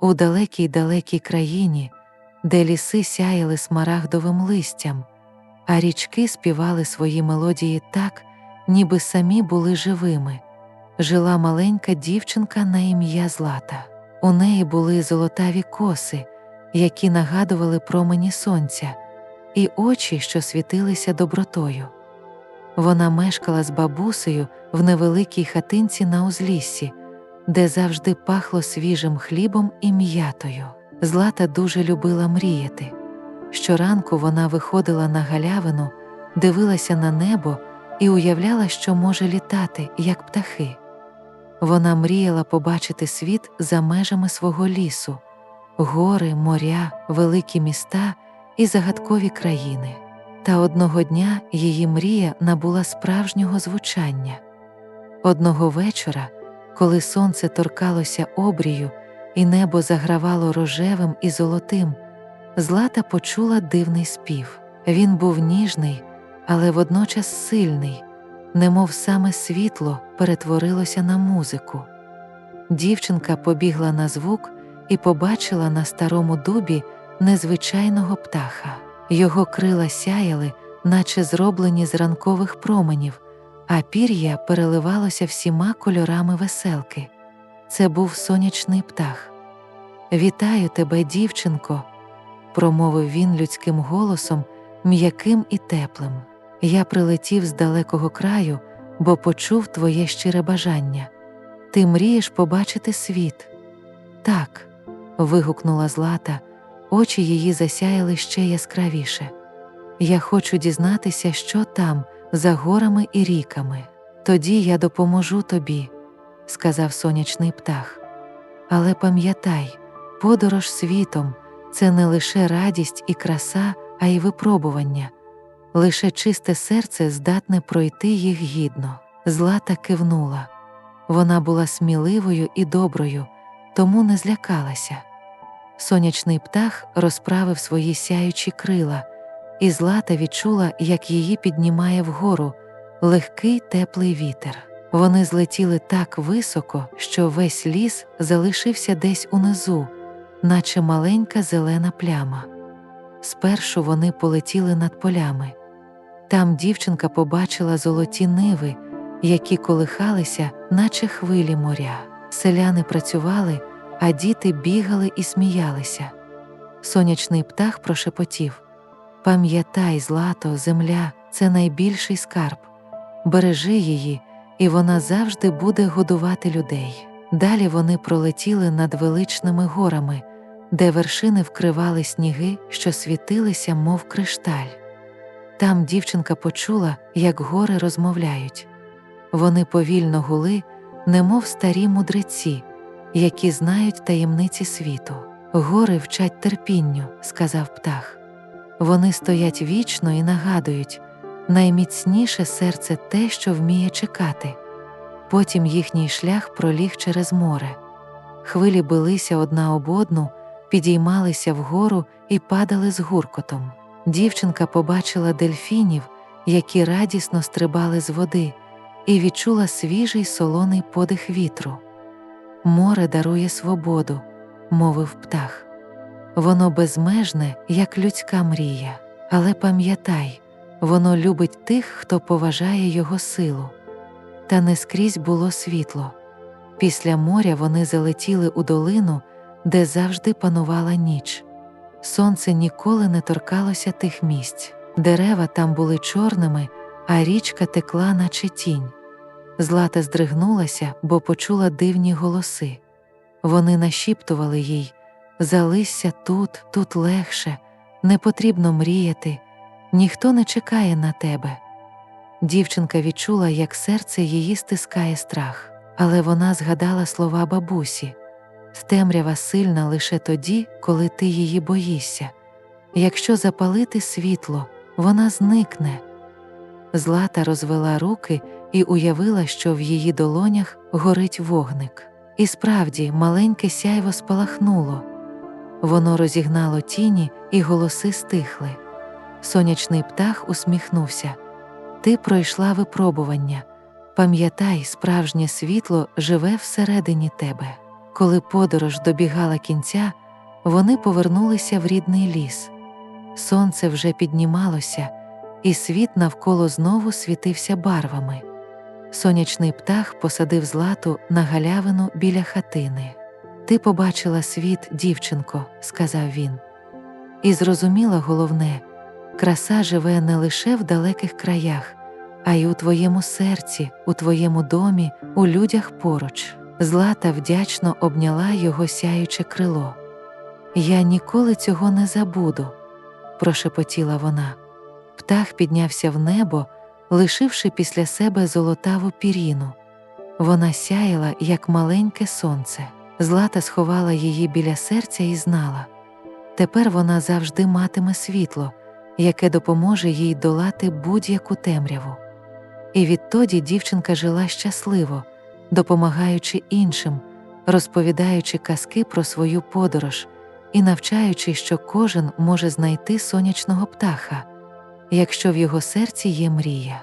у далекій далекій країні, де ліси сяяли смарагдовим листям, а річки співали свої мелодії так, ніби самі були живими. Жила маленька дівчинка на ім'я Злата. У неї були золотаві коси, які нагадували промені сонця, і очі, що світилися добротою. Вона мешкала з бабусею в невеликій хатинці на узліссі, де завжди пахло свіжим хлібом і м'ятою. Злата дуже любила мріяти. Щоранку вона виходила на галявину, дивилася на небо і уявляла, що може літати, як птахи. Вона мріяла побачити світ за межами свого лісу, гори, моря, великі міста і загадкові країни. Та одного дня її мрія набула справжнього звучання. Одного вечора, коли сонце торкалося обрію, і небо загравало рожевим і золотим, Злата почула дивний спів. Він був ніжний, але водночас сильний, немов саме світло перетворилося на музику. Дівчинка побігла на звук і побачила на старому дубі незвичайного птаха. Його крила сяяли, наче зроблені з ранкових променів, а пір'я переливалося всіма кольорами веселки. Це був сонячний птах. Вітаю тебе, дівчинко, промовив він людським голосом, м'яким і теплим. Я прилетів з далекого краю, бо почув твоє щире бажання. Ти мрієш побачити світ. Так. вигукнула Злата, очі її засяяли ще яскравіше. Я хочу дізнатися, що там, за горами і ріками. Тоді я допоможу тобі, сказав сонячний птах. Але пам'ятай, подорож світом це не лише радість і краса, а й випробування. Лише чисте серце здатне пройти їх гідно. Злата кивнула. Вона була сміливою і доброю, тому не злякалася. Сонячний птах розправив свої сяючі крила, і Злата відчула, як її піднімає вгору легкий теплий вітер. Вони злетіли так високо, що весь ліс залишився десь унизу, наче маленька зелена пляма. Спершу вони полетіли над полями. Там дівчинка побачила золоті ниви, які колихалися, наче хвилі моря. Селяни працювали, а діти бігали і сміялися. Сонячний птах прошепотів Пам'ятай, злато, земля це найбільший скарб. Бережи її, і вона завжди буде годувати людей. Далі вони пролетіли над величними горами, де вершини вкривали сніги, що світилися, мов кришталь. Там дівчинка почула, як гори розмовляють. Вони повільно гули, немов старі мудреці, які знають таємниці світу. Гори вчать терпінню, сказав птах. Вони стоять вічно і нагадують найміцніше серце те, що вміє чекати. Потім їхній шлях проліг через море. Хвилі билися одна об одну, підіймалися вгору і падали з гуркотом. Дівчинка побачила дельфінів, які радісно стрибали з води, і відчула свіжий солоний подих вітру. Море дарує свободу, мовив птах. Воно безмежне, як людська мрія, але пам'ятай, воно любить тих, хто поважає його силу. Та не скрізь було світло. Після моря вони залетіли у долину, де завжди панувала ніч. Сонце ніколи не торкалося тих місць, дерева там були чорними, а річка текла, наче тінь. Злата здригнулася, бо почула дивні голоси. Вони нашіптували їй залися тут, тут легше, не потрібно мріяти, ніхто не чекає на тебе. Дівчинка відчула, як серце її стискає страх, але вона згадала слова бабусі темрява сильна лише тоді, коли ти її боїшся. Якщо запалити світло, вона зникне. Злата розвела руки і уявила, що в її долонях горить вогник. І справді маленьке сяйво спалахнуло. Воно розігнало тіні, і голоси стихли. Сонячний птах усміхнувся. Ти пройшла випробування. Пам'ятай, справжнє світло живе всередині тебе. Коли подорож добігала кінця, вони повернулися в рідний ліс. Сонце вже піднімалося, і світ навколо знову світився барвами. Сонячний птах посадив злату на галявину біля хатини. Ти побачила світ, дівчинко, сказав він. І зрозуміла головне краса живе не лише в далеких краях, а й у твоєму серці, у твоєму домі, у людях поруч. Злата вдячно обняла його сяюче крило. Я ніколи цього не забуду, прошепотіла вона. Птах піднявся в небо, лишивши після себе золотаву піріну. Вона сяяла, як маленьке сонце. Злата сховала її біля серця і знала. Тепер вона завжди матиме світло, яке допоможе їй долати будь-яку темряву. І відтоді дівчинка жила щасливо, допомагаючи іншим, розповідаючи казки про свою подорож і навчаючи, що кожен може знайти сонячного птаха, якщо в його серці є мрія.